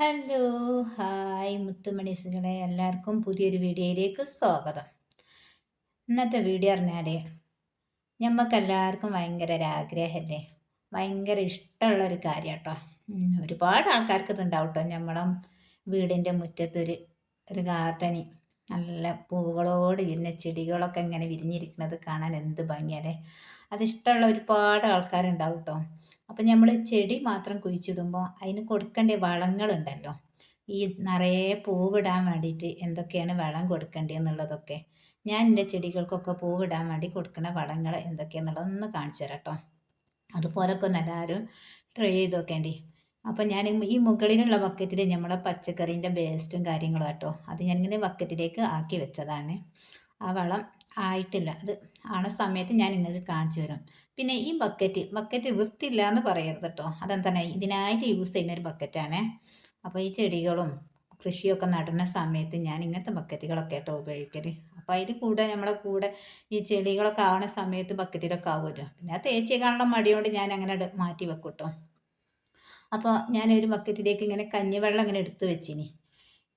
Hello hi മുത്തുമണീസുകളെ എല്ലാവർക്കും പുതിയൊരു വീഡിയോയിലേക്ക് സ്വാഗതം. ഇന്നത്തെ വീഡിയോ പറഞ്ഞാൽ എല്ലാവർക്കും ഭയങ്കര ഒരാഗ്രഹമല്ലേ ഭയങ്കര ഇഷ്ടമുള്ള ഒരു കാര്യം കേട്ടോ ഒരുപാട് ആൾക്കാർക്ക് ഇതുണ്ടാവും കേട്ടോ നമ്മളെ വീടിന്റെ മുറ്റത്തൊരു ഒരു ഗാർഡനി നല്ല പൂവുകളോട് വിരിഞ്ഞ ചെടികളൊക്കെ ഇങ്ങനെ വിരിഞ്ഞിരിക്കുന്നത് കാണാൻ എന്ത് ഭംഗിയല്ലേ. അതിഷ്ടമുള്ള ഒരുപാട് ആൾക്കാരുണ്ടാവും കേട്ടോ അപ്പം നമ്മൾ ചെടി മാത്രം കുഴിച്ചിടുമ്പോൾ അതിന് കൊടുക്കേണ്ട വളങ്ങളുണ്ടല്ലോ. ഈ നിറയെ പൂവിടാൻ വേണ്ടിയിട്ട് എന്തൊക്കെയാണ് വളം കൊടുക്കേണ്ടതെന്നുള്ളതൊക്കെ. ഞാൻ എന്റെ ചെടികൾക്കൊക്കെ പൂവിടാൻ വേണ്ടി കൊടുക്കുന്ന വളങ്ങൾ എന്തൊക്കെയാണെന്നുള്ളതൊന്ന് കാണിച്ചു തരാം കേട്ടോ അതുപോലൊക്കെ ഒന്ന് എല്ലാവരും ട്രൈ ചെയ്ത് നോക്കേണ്ടി. അപ്പം ഞാൻ ഈ മുകളിലുള്ള ബക്കറ്റിൽ നമ്മളെ പച്ചക്കറീന്റെ വേസ്റ്റും കാര്യങ്ങളും കേട്ടോ അത് ഞാനിങ്ങനെ ബക്കറ്റിലേക്ക് ആക്കി വെച്ചതാണ്. ആ വളം ആയിട്ടില്ല. അത് ആണ സമയത്ത് ഞാൻ ഇങ്ങനെ കാണിച്ചു തരാം. പിന്നെ ഈ ബക്കറ്റ് ബക്കറ്റ് വൃത്തിയില്ല എന്ന് പറയരുത് കേട്ടോ അതെന്താണ്? ഇതിനായിട്ട് യൂസ് ചെയ്യുന്ന ഒരു ബക്കറ്റാണ്. അപ്പോൾ ഈ ചെടികളും കൃഷിയൊക്കെ നടുന്ന സമയത്ത് ഞാൻ ഇങ്ങനത്തെ ബക്കറ്റുകളൊക്കെ കേട്ടോ ഉപയോഗിക്കൽ. അപ്പോൾ അതിൽ കൂടെ നമ്മളെ കൂടെ ഈ ചെടികളൊക്കെ ആവണ സമയത്ത് ബക്കറ്റിലൊക്കെ ആവുമല്ലോ. പിന്നെ ആ തേച്ചേക്കാനുള്ള മടിയോണ്ട് ഞാൻ അങ്ങനെ മാറ്റി വെക്കും കേട്ടോ അപ്പോൾ ഞാൻ ഒരു ബക്കറ്റിലേക്ക് ഇങ്ങനെ കഞ്ഞിവെള്ളം ഇങ്ങനെ എടുത്ത് വെച്ചിനി.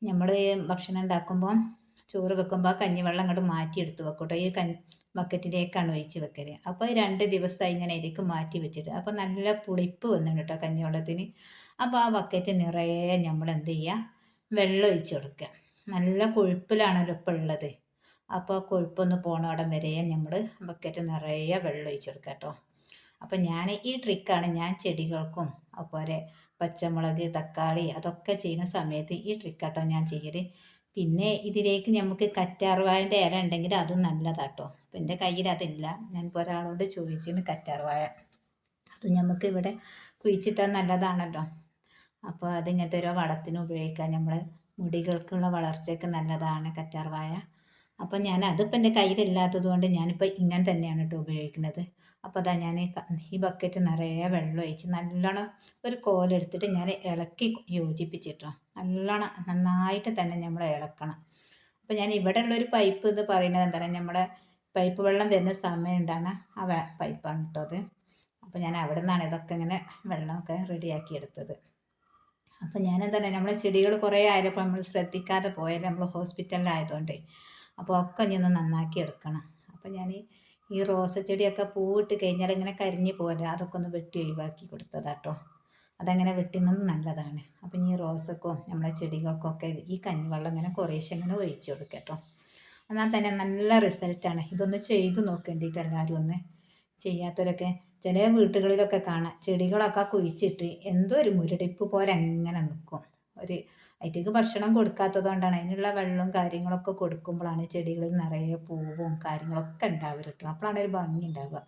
നമ്മൾ ഭക്ഷണം ഉണ്ടാക്കുമ്പോൾ ചോറ് വെക്കുമ്പോൾ കഞ്ഞിവെള്ളം അങ്ങോട്ട് മാറ്റി എടുത്ത് വെക്കൂട്ടോ. ഈ കഞ്ഞി ബക്കറ്റിലേക്കാണ് ഒഴിച്ച് വെക്കൽ അപ്പോൾ രണ്ട് ദിവസമായി ഞാൻ ഇതിലേക്ക് മാറ്റി വെച്ചിട്ട്. അപ്പോൾ നല്ല പുളിപ്പ് വന്നിട്ട് കേട്ടോ കഞ്ഞിവെള്ളത്തിന്. അപ്പോൾ ആ ബക്കറ്റ് നിറയെ നമ്മൾ എന്ത് ചെയ്യുക വെള്ളം ഒഴിച്ച് കൊടുക്കുക നല്ല കൊഴുപ്പിലാണല്ലോ ഇപ്പോൾ ഉള്ളത് അപ്പോൾ കൊഴുപ്പൊന്ന് പോണോടം വരെ നമ്മൾ ബക്കറ്റ് നിറയെ വെള്ളം ഒഴിച്ച് കൊടുക്കുക കേട്ടോ അപ്പം ഞാൻ ഈ ട്രിക്കാണ് ഞാൻ ചെടികൾക്കും അതുപോലെ പച്ചമുളക് തക്കാളി അതൊക്കെ ചെയ്യുന്ന സമയത്ത് ഈ ട്രിക്കാട്ടോ ഞാൻ ചെയ്യൽ പിന്നെ ഇതിലേക്ക് നമുക്ക് കറ്റാർവായന്റെ ഇല ഉണ്ടെങ്കിൽ അതും നല്ലതാട്ടോ. അപ്പം എന്റെ കയ്യിൽ അതില്ല. ഞാൻ ഒരാളോട് ചോദിച്ചിരുന്നു കറ്റാർവായ അത് നമുക്ക് ഇവിടെ കുഴിച്ചിട്ടാൽ നല്ലതാണല്ലോ. അപ്പോൾ അത് ഇങ്ങനത്തെ ഓരോ വളത്തിന് ഉപയോഗിക്കാം നമ്മൾ മുടികൾക്കുള്ള വളർച്ചയ്ക്ക് നല്ലതാണ് കറ്റാർവായ അപ്പം ഞാൻ അതിപ്പോൾ എന്റെ കയ്യിലില്ലാത്തത് കൊണ്ട് ഞാനിപ്പോൾ ഇങ്ങനെ തന്നെയാണ് കേട്ടോ ഉപയോഗിക്കുന്നത്. അപ്പോൾ അതാ ഞാൻ ഈ ബക്കറ്റ് നിറയെ വെള്ളം ഒഴിച്ച് നല്ലോണം ഒരു കോലെടുത്തിട്ട് ഞാൻ ഇളക്കി യോജിപ്പിച്ചിട്ടോ. നല്ലോണം നന്നായിട്ട് തന്നെ നമ്മൾ ഇളക്കണം. അപ്പോൾ ഞാൻ ഇവിടെ ഉള്ളൊരു പൈപ്പ് എന്ന് പറയുന്നത് എന്താണ്? നമ്മുടെ പൈപ്പ് വെള്ളം വരുന്ന സമയം ഉണ്ടാണ് ആ പൈപ്പാണ് കേട്ടോ അത്. അപ്പോൾ ഞാൻ അവിടെ നിന്നാണ് ഇതൊക്കെ ഇങ്ങനെ വെള്ളമൊക്കെ റെഡിയാക്കി എടുത്തത്. അപ്പോൾ ഞാൻ പറയുക നമ്മളെ ചെടികൾ കുറേ ആയപ്പോൾ നമ്മൾ ശ്രദ്ധിക്കാതെ പോയാലും നമ്മൾ ഹോസ്പിറ്റലിലായതുകൊണ്ട്. അപ്പോൾ ഒക്കെ ഒന്ന് നന്നാക്കി എടുക്കണം. അപ്പോൾ ഞാൻ ഈ റോസ ചെടിയൊക്കെ പൂവിട്ട് കഴിഞ്ഞാൽ ഇങ്ങനെ കരിഞ്ഞ് പോരാ അതൊക്കെ ഒന്ന് വെട്ടി ഒഴിവാക്കി കൊടുത്തതാട്ടോ അതങ്ങനെ വെട്ടുന്നത് നല്ലതാണ്. അപ്പം ഇനി റോസക്കും നമ്മളെ ചെടികൾക്കൊക്കെ ഈ കഞ്ഞിവെള്ളം ഇങ്ങനെ കുറേശ്ശെ ഇങ്ങനെ ഒഴിച്ചു കൊടുക്കട്ടോ എന്നാൽ തന്നെ നല്ല റിസൾട്ടാണ് ഇതൊന്ന് ചെയ്തു നോക്കേണ്ടിയിട്ട് എല്ലാവരും ഒന്ന് ചെയ്യാത്തവരൊക്കെ ചില വീട്ടുകളിലൊക്കെ കാണാം ചെടികളൊക്കെ കുഴിച്ചിട്ട് എന്തോ ഒരു മുരടിപ്പ് പോലെ അങ്ങനെ നിൽക്കും. ഒരു അതിലേക്ക് ഭക്ഷണം കൊടുക്കാത്തത് കൊണ്ടാണ്. അതിനുള്ള വെള്ളവും കാര്യങ്ങളൊക്കെ കൊടുക്കുമ്പോഴാണ് ചെടികളിൽ നിറയെ പൂവും കാര്യങ്ങളൊക്കെ ഉണ്ടാവുക. അപ്പോഴാണ് ഒരു ഭംഗി ഉണ്ടാവുക.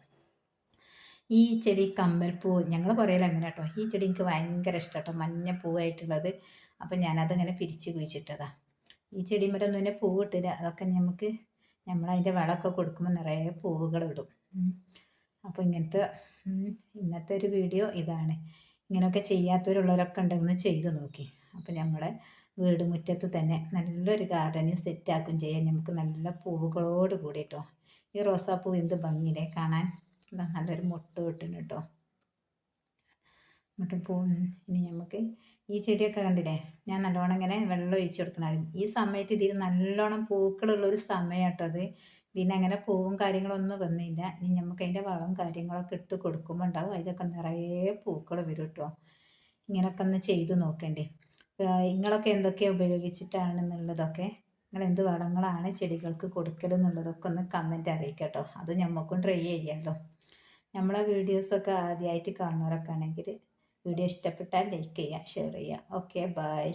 ഈ ചെടി കമ്മൽപ്പൂ ഞങ്ങൾ പറയല അങ്ങനെ കേട്ടോ. ഈ ചെടി എനിക്ക് ഭയങ്കര ഇഷ്ടം കേട്ടോ. മഞ്ഞ പൂവായിട്ടുള്ളത്. അപ്പം ഞാനതിങ്ങനെ പിരിച്ചു കുഴിച്ചിട്ടതാ. ഈ ചെടിമരൊന്നും തന്നെ പൂവിട്ടില്ല അതൊക്കെ നമുക്ക് നമ്മളതിന്റെ വളമൊക്കെ കൊടുക്കുമ്പോൾ നിറയെ പൂവുകൾ ഇടും. അപ്പോൾ ഇങ്ങനത്തെ ഇന്നത്തെ ഒരു വീഡിയോ ഇതാണ്. ഇങ്ങനെയൊക്കെ ചെയ്യാത്തവരുള്ളവരൊക്കെ ഉണ്ടെന്ന് ചെയ്തു നോക്കി. അപ്പോൾ നമ്മളെ വീട് മുറ്റത്ത് തന്നെ നല്ലൊരു ഗാർഡനിങ് സെറ്റാക്കും ചെയ്യാം നമുക്ക് നല്ല പൂവുകളോട് കൂടി കേട്ടോ ഈ റോസാപ്പൂ എന്ത് ഭംഗിയിലെ കാണാൻ. നല്ലൊരു മുട്ട കിട്ടുന്നു കേട്ടോ മുട്ട പൂ ഇനി നമുക്ക് ഈ ചെടിയൊക്കെ കണ്ടില്ലേ? ഞാൻ നല്ലോണം ഇങ്ങനെ വെള്ളം ഒഴിച്ചു കൊടുക്കണമായിരുന്നു ഈ സമയത്ത് ഇതിന് നല്ലോണം പൂക്കളുള്ള ഒരു സമയം കേട്ടോ അത്. ഇതിനങ്ങനെ പൂവും കാര്യങ്ങളൊന്നും വന്നില്ല. ഇനി നമുക്ക് അതിന്റെ വളവും കാര്യങ്ങളൊക്കെ ഇട്ട് കൊടുക്കുമ്പോൾ ഉണ്ടാവും. അതിലൊക്കെ നിറയെ പൂക്കൾ വരും കേട്ടോ ഇങ്ങനെയൊക്കെ ഒന്ന് ചെയ്ത് നോക്കണ്ടേ. നിങ്ങളൊക്കെ എന്തൊക്കെയാണ് ഉപയോഗിച്ചിട്ടാണെന്നുള്ളതൊക്കെ നിങ്ങൾ എന്ത് വളങ്ങളാണ് ചെടികൾക്ക് കൊടുക്കലെന്നുള്ളതൊക്കെ ഒന്ന് കമന്റ് അറിയിക്കട്ടോ. അത് നമുക്കും ട്രൈ ചെയ്യാമല്ലോ നമ്മളെ വീഡിയോസൊക്കെ ആദ്യമായിട്ട് കാണുന്നവരൊക്കെ ആണെങ്കിൽ വീഡിയോ ഇഷ്ടപ്പെട്ടാൽ ലൈക്ക് ചെയ്യുക ഷെയർ ചെയ്യുക. Okay bye